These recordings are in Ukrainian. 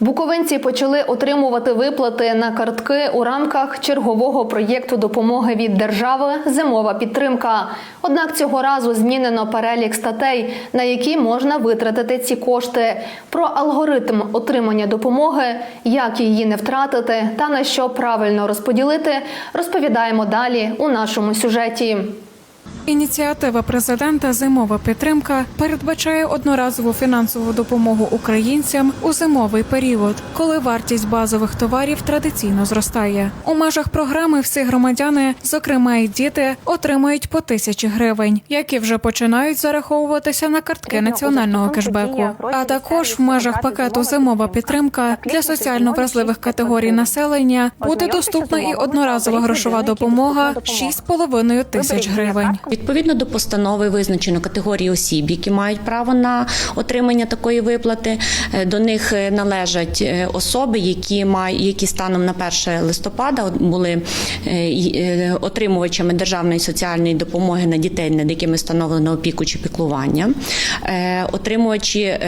Буковинці почали отримувати виплати на картки у рамках чергового проєкту допомоги від держави Зимова підтримка. Однак цього разу змінено перелік статей, на які можна витратити ці кошти. Про алгоритм отримання допомоги, як її не втратити та на що правильно розподілити, розповідаємо далі у нашому сюжеті. Ініціатива президента Зимова підтримка передбачає одноразову фінансову допомогу українцям у зимовий період, коли вартість базових товарів традиційно зростає. У межах програми всі громадяни, зокрема і діти, отримують по тисячі гривень, які вже починають зараховуватися на картки національного кешбеку. А також в межах пакету Зимова підтримка для соціально вразливих категорій населення буде доступна і одноразова грошова допомога 6,5 тисяч гривень. Відповідно до постанови визначено категорії осіб, які мають право на отримання такої виплати. Е, До них е, належать е, особи, які мають які станом на 1 листопада були отримувачами державної соціальної допомоги на дітей, над якими встановлено опіку чи піклування, отримувачі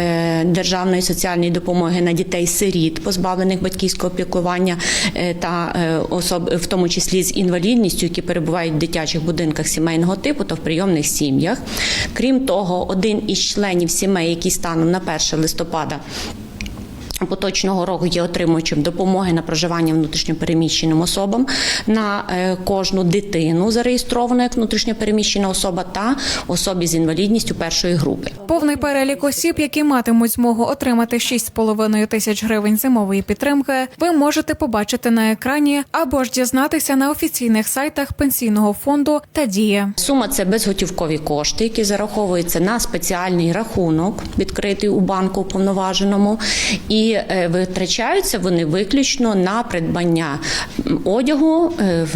державної соціальної допомоги на дітей сиріт, позбавлених батьківського піклування та особ, в тому числі з інвалідністю, які перебувають в дитячих будинках сімейного типу та в прийомних сім'ях. Крім того, один із членів сімей, який станом на 1 листопада. Поточного року є отримувачем допомоги на проживання внутрішньопереміщеним особам на е, кожну дитину зареєстрована як внутрішньопереміщена особа та особі з інвалідністю першої групи. Повний перелік осіб, які матимуть змогу отримати 6,5 тисяч гривень зимової підтримки, ви можете побачити на екрані або ж дізнатися на офіційних сайтах пенсійного фонду та дія. Сума це безготівкові кошти, які зараховуються на спеціальний рахунок, відкритий у банку уповноваженому, і е, витрачаються вони виключно на придбання одягу, е,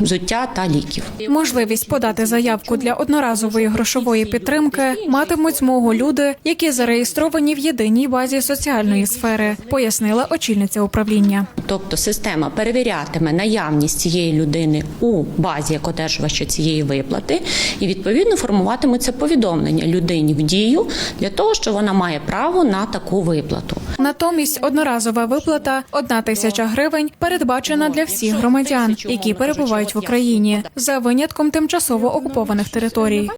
взуття та ліків. Можливість подати заявку для одноразової грошової підтримки матимуть змогу люди, які зареєстровані в єдиній базі соціальної сфери, пояснила очільниця управління. Тобто система перевірятиме наявність цієї людини у базі як одержувача цієї виплати, і відповідно формуватимуться повідомлення людині в дію для того, що вона має право на таку виплату. Натомість одноразова виплата одна тисяча гривень передбачена для всіх громадян, які перебувають в Україні за винятком тимчасово окупованих територій.